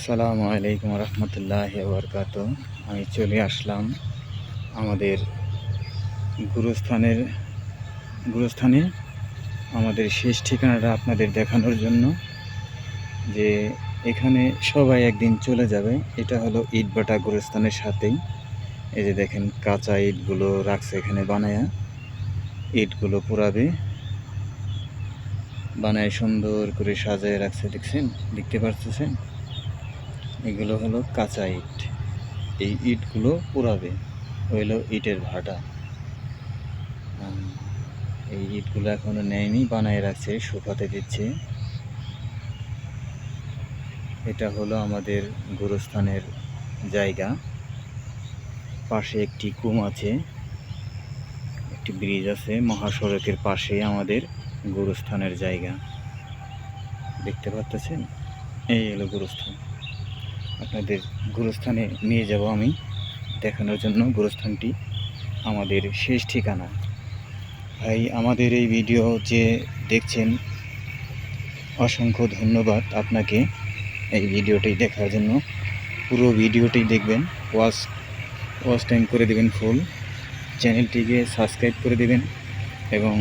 আসসালামু আলাইকুম রহমতুল্লাহ বরকাত আমি চলে আসলাম আমাদের গুরুস্থানের, গুরুস্থানে আমাদের শেষ ঠিকানাটা আপনাদের দেখানোর জন্য যে এখানে সবাই একদিন চলে যাবে। এটা হলো ইটবাটা গুরুস্থানের সাথেই। এই যে দেখেন কাঁচা ইটগুলো রাখছে এখানে বানায়া। ইটগুলো পুরাবে। বানায় সুন্দর করে সাজায় রাখছে, দেখছেন? দেখতে পারতেছেন? এগুলো হলো কাঁচা ইট। এই ইটগুলো পোড়াবে। হইল ইটের ভাটা। এই ইটগুলো এখনও নেয়নি, বানায় রাখছে, শুকাতে দিচ্ছে। এটা হলো আমাদের গুরুস্থানের জায়গা। পাশে একটি কুম আছে। একটি ব্রিজ আছে, মহাসড়কের পাশে আমাদের গুরুস্থানের জায়গা। দেখতে পাচ্ছেন? এই হলো গুরুস্থান। আপনাদের গুরুস্থানে নিয়ে যাব আমি। দেখানোর জন্য গুরুস্থানটি আমাদের শেষ ঠিকানা। ভাই, আমাদের এই ভিডিও যে দেখছেন, অসংখ্য ধন্যবাদ আপনাকে এই ভিডিওটি দেখার জন্য। পুরো ভিডিওটি দেখবেন, ওয়াচ ওয়াচ টাইম করে দেবেন ফুল। চ্যানেলটিকে সাবস্ক্রাইব করে দেবেন এবং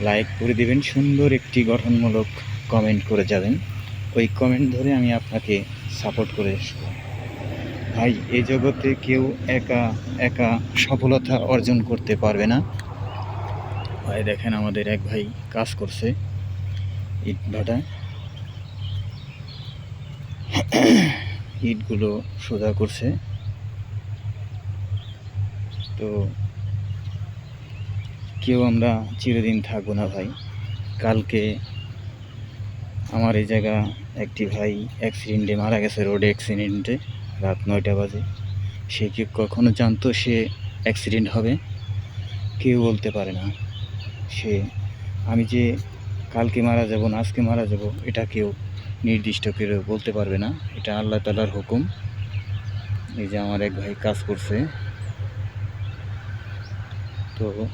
লাইক করে দেবেন। সুন্দর একটি গঠনমূলক কমেন্ট করে যাবেন। ওই কমেন্ট ধরে আমি আপনাকে সাপোর্ট করে আসব ভাই, এই জগতে কেউ একা একা সফলতা অর্জন করতে পারবে না। ভাই, দেখেন আমাদের এক ভাই কাজ করছে ইট ভাটায় ইটগুলো সোজা করছে। তো কেউ আমরা চিরদিন থাকব না ভাই। কালকে আমার এই জায়গা একটি ভাই অ্যাক্সিডেন্টে মারা গেছে রোড অ্যাক্সিডেন্টে রাত নয়টা বাজে। সে কি কখনো জানতো সে অ্যাক্সিডেন্ট হবে? কেউ বলতে পারে না। সে, আমি যে কালকে মারা যাব না, আজকে মারা যাব, এটা কেউ নির্দিষ্ট করে বলতে পারবে না। এটা আল্লাহ তালার হুকুম। এই যে আমার এক ভাই কাজ করছে। তো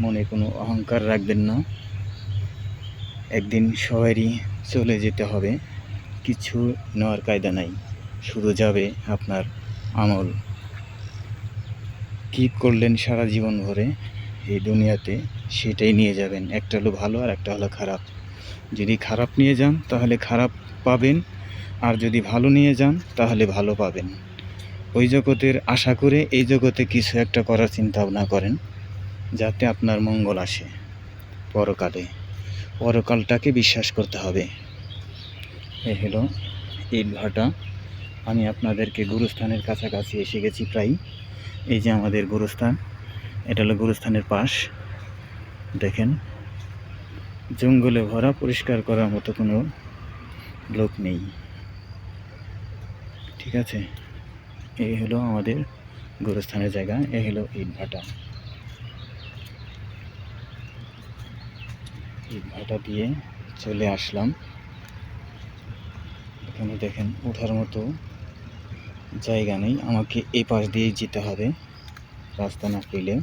মনে কোনো অহংকার রাখবেন না। একদিন সবারই চলে যেতে হবে। কিছু নেওয়ার কায়দা নাই। শুরু যাবে আপনার আমল। কী করলেন সারা জীবন ভরে এই দুনিয়াতে, সেটাই নিয়ে যাবেন। একটা হলো ভালো আর একটা হলো খারাপ। যদি খারাপ নিয়ে যান, তাহলে খারাপ পাবেন। আর যদি ভালো নিয়ে যান, তাহলে ভালো পাবেন। ওই জগতের আশা করে এই জগতে কিছু একটা করার চিন্তা ভাবনা করেন, যাতে আপনার মঙ্গল আসে পরকালে। পরকালটাকে বিশ্বাস করতে হবে। এ হলো ইট ভাটা। আমি আপনাদেরকে গুরুস্থানের কাছাকাছি এসে গেছি প্রায়। এই যে আমাদের গুরুস্থান, এটা হলো গুরুস্থানের পাশ। দেখেন, জঙ্গলে ভরা, পরিষ্কার করার মতো কোনো লোক নেই। ঠিক আছে? এই হলো আমাদের গুরুস্থানের জায়গা এই হলো ইট ইট ভাটা দিয়ে চলে আসলাম। এখানে দেখেন ওঠার মতো জায়গা নেই। আমাকে এই পাশ দিয়েই যেতে হবে। রাস্তা না পেলে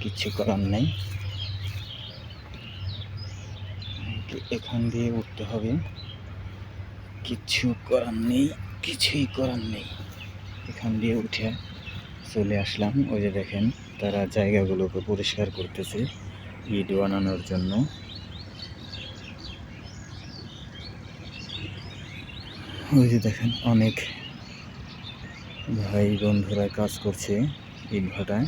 কিচ্ছু করার নেই। এখান দিয়ে উঠতে হবে। কিচ্ছু করার নেই, কিছুই করার নেই। এখান দিয়ে উঠে চলে আসলাম। ওই যে দেখেন, তারা জায়গাগুলোকে পরিষ্কার করতেছে, ইট বানানোর জন্য। ওই যে দেখেন, অনেক ভাই বন্ধুরা কাজ করছে ইট ভাটায়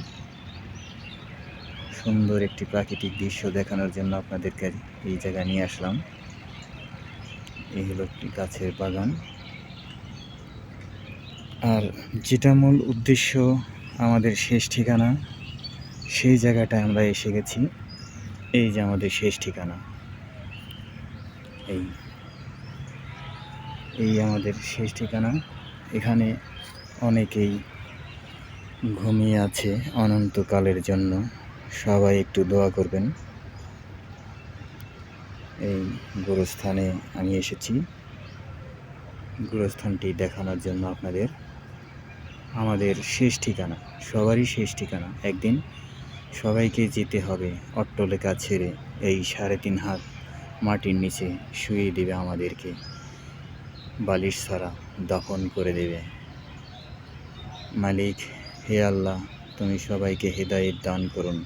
সুন্দর একটি প্রাকৃতিক দৃশ্য দেখানোর জন্য আপনাদেরকে এই জায়গায় নিয়ে আসলাম। এই হলো একটি গাছের বাগান। আর যেটা মূল উদ্দেশ্য আমাদের শেষ ঠিকানা, সেই জায়গাটায় আমরা এসে গেছি। এই যে আমাদের শেষ ঠিকানা। এই এই আমাদের শেষ ঠিকানা। এখানে অনেকেই ঘুমিয়ে আছে অনন্তকালের জন্য। সবাই একটু দোয়া করবেন। এই গুরুস্থানে আমি এসেছি। গুরুস্থানটি দেখানোর জন্য আপনাদের আমাদের শেষ ঠিকানা, সবারই শেষ ঠিকানা। একদিন সবাইকে যেতে হবে অট্টলেখা ছেড়ে এই সাড়ে তিন হাত মাটির নিচে শুয়ে দেবে আমাদেরকে। বালিশ ছাড়া দাফন করে দেবে। মালিক, হে আল্লাহ, তুমি সবাইকে হৃদায়ত দান করুন।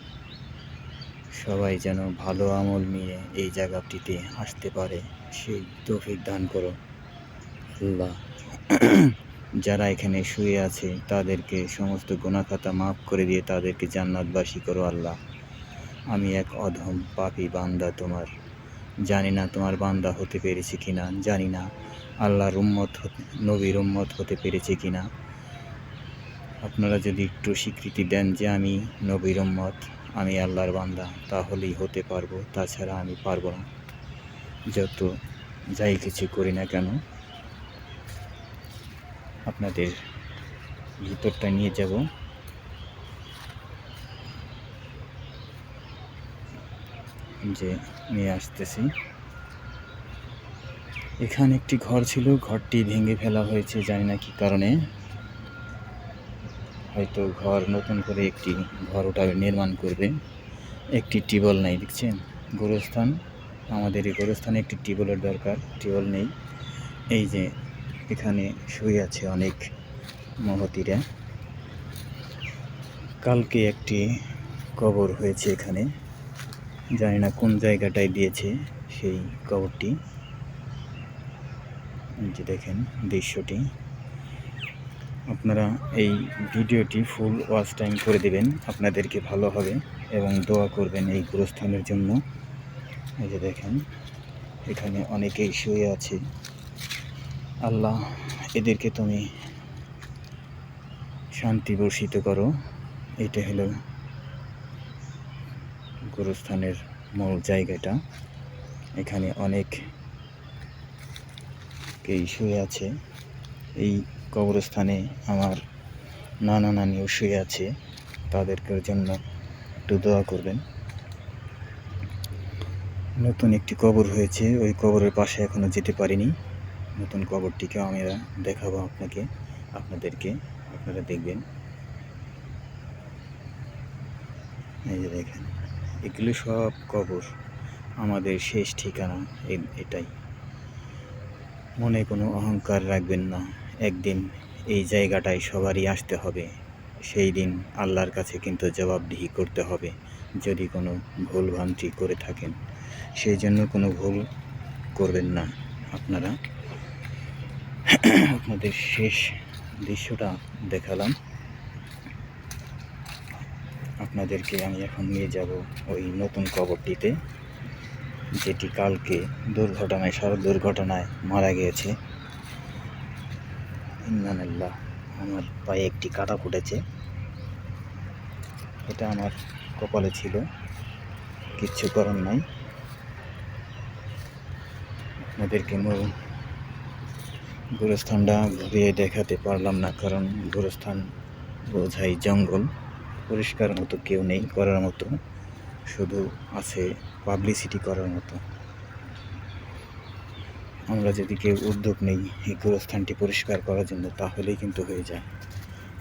সবাই যেন ভালো আমল নিয়ে এই জায়গাটিতে আসতে পারে, সেই তৌফিক দান করো। আল্লাহ, যারা এখানে শুয়ে আছে, তাদেরকে সমস্ত গুণাখাতা মাফ করে দিয়ে তাদেরকে জান্নাতবাসী করো আল্লাহ। আমি এক অধম পাপী বান্দা তোমার। জানি না তোমার বান্দা হতে পেরেছি কি না জানি না আল্লাহর উম্মত নবীর উম্মত হতে পেরেছি কি না আপনারা যদি একটু স্বীকৃতি দেন যে আমি নবীর উম্মত, আমি আল্লাহর বান্দা, তাহলেই হতে পারব, তাছাড়া আমি পারব না। যত যাই কিছু করি না কেন, আপনাদের ভিতরটা নিয়ে যাব। যে নিয়ে আসতেছি। এখানে একটি ঘর ছিল, ঘরটি ভেঙে ফেলা হয়েছে, জানি না কি কারণে। হয়তো ঘর নতুন করে একটি ঘর ওটা নির্মাণ করবে। একটি টিবল নেই, দেখছেন? গোরস্থান, আমাদের এই গোরস্থানে একটি টিবলের দরকার টিবল নেই। এই যে এখানে শুয়ে আছে অনেক মহতিরা। কালকে একটি কবর হয়েছে এখানে। জানি না কোন জায়গাটায় দিয়েছে সেই কবরটি যে দেখেন দৃশ্যটি। আপনারা এই ভিডিওটি ফুল ওয়াচ টাইম করে দেবেন, আপনাদেরকে ভালো হবে এবং দোয়া করবেন এই গুরুস্থানের জন্য। এই যে দেখেন, এখানে অনেকেই শুয়ে আছে। আল্লাহ, এদেরকে তুমি শান্তি বর্ষিত করো। এটা হলো গুরুস্থানের মূল জায়গাটা। এখানে অনেক কেই শুয়ে আছে। এই কবরস্থানে আমার নানা নানিও শুয়ে আছে। তাদেরকে জন্য একটু দোয়া করবেন। নতুন একটি কবর হয়েছে। ওই কবরের পাশে এখনও যেতে পারিনি। নতুন কবরটিকে আমরা দেখাবো আপনাকে, আপনাদেরকে। আপনারা দেখবেন। এই যে দেখেন। এগুলো সব কবর। আমাদের শেষ ঠিকানা এটাই। মনে কোনো অহংকার রাখবেন না। একদিন এই জায়গাটায় সবারই আসতে হবে। সেই দিন আল্লাহর কাছে কিন্তু জবাবদিহি করতে হবে, যদি কোনো ভুল ভ্রান্তি করে থাকেন। সেই জন্য কোনো ভুল করবেন না। আপনারা, আপনাদের শেষ দৃশ্যটা দেখালাম। আপনাদেরকে আমি এখন নিয়ে যাব ওই নতুন কবরটিতে, যেটি কালকে দুর্ঘটনায়, সড়ক দুর্ঘটনায় মারা গিয়েছে। ইন্নানাল্লাহ, আমার পায়ে একটি কাটা ফুটেছে। এটা আমার কপালে ছিল, কিচ্ছু করার নাই। আপনাদেরকে গোরস্থানটা ঘুরিয়ে দেখাতে পারলাম না, কারণ গোরস্থান বোঝাই জঙ্গল। পরিষ্কার মতো কেউ নেই করার মতো, শুধু আছে পাবলিসিটি করার মতো। আমরা যদি কেউ উদ্যোগ নেই এই গোরস্থানটি পরিষ্কার করার জন্য, তাহলেই কিন্তু হয়ে যায়।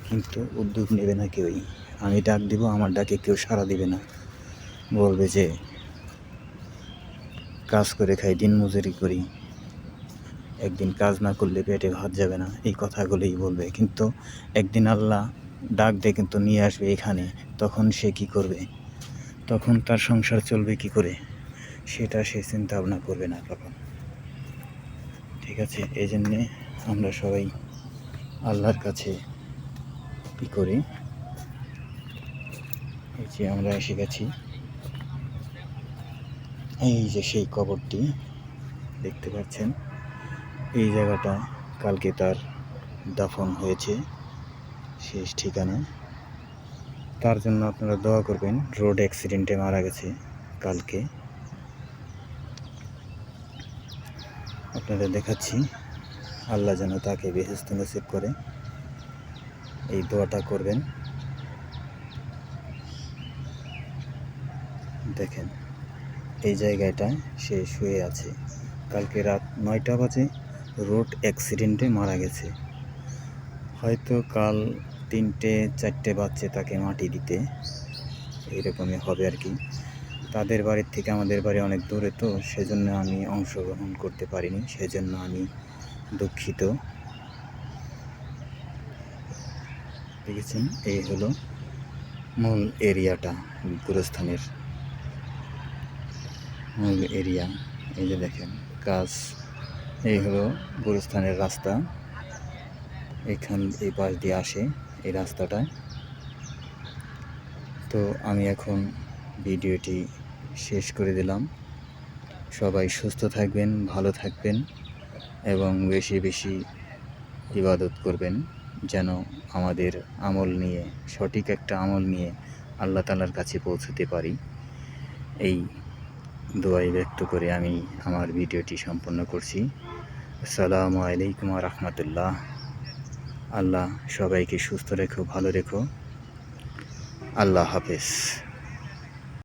কিন্তু উদ্যোগ নেবে না কেউই। আমি ডাক দিব, আমার ডাকে কেউ সাড়া দিবে না। বলবে যে, কাজ করে খাই, দিন মজুরি করি। একদিন কাজ না করলে পেটে ভাত যাবে না। এই কথাগুলোই বলবে। কিন্তু একদিন আল্লাহ ডাক দিয়ে কিন্তু নিয়ে আসবে এখানে। তখন সে কি করবে? তখন তার সংসার চলবে কি করে? সেটা সে চিন্তা ভাবনা করবে না তখন। ঠিক আছে? এই জন্যে আমরা সবাই আল্লাহর কাছে কি করি? এই যে আমরা এসে গেছি। এই যে সেই কবরটি দেখতে পাচ্ছেন। এই জায়গাটা কালকে তার দাফন হয়েছে। শেষ ঠিকানা। তার জন্য আপনারা দোয়া করবেন, রোড অ্যাক্সিডেন্টে মারা গেছে কালকে। আপনাদের দেখাচ্ছি, আল্লাহ যেন তাকে বেহেস্ত নসিব করে। এই দোয়াটা করবেন। দেখেন, এই জায়গাটায় সে শুয়ে আছে। কালকে রাত নয়টা বাজে রোড অ্যাক্সিডেন্টে মারা গেছে। হয়তো কাল তিনটে, চারটে বাচ্চা তাকে মাটি দিতে। এরকমই হবে আর কি। তাদের বাড়ির থেকে আমাদের বাড়ি অনেক দূরে তো, সেজন্য আমি অংশগ্রহণ করতে পারিনি, সেজন্য আমি দুঃখিত। দেখেছেন? এই হলো মূল এরিয়াটা, গুরুস্থানের মূল এরিয়া। এই যে দেখেন কাজ এই হলো গুরুস্থানের রাস্তা। এখান, এই পাশ দিয়ে আসে। এই রাস্তাটায়। তো আমি এখন ভিডিওটি শেষ করে দিলাম। সবাই সুস্থ থাকবেন, ভালো থাকবেন এবং বেশি বেশি ইবাদত করবেন যেন আমাদের আমল নিয়ে, সঠিক একটা আমল নিয়ে আল্লাহ তালার কাছে পৌঁছতে পারি। এই দোয়াই ব্যক্ত করে আমি আমার ভিডিওটি সম্পন্ন করছি। আসসালামু আলাইকুম রহমতুল্লাহ। আল্লাহ সবাইকে সুস্থ রেখো ভালো রেখো। আল্লাহ হাফেজ।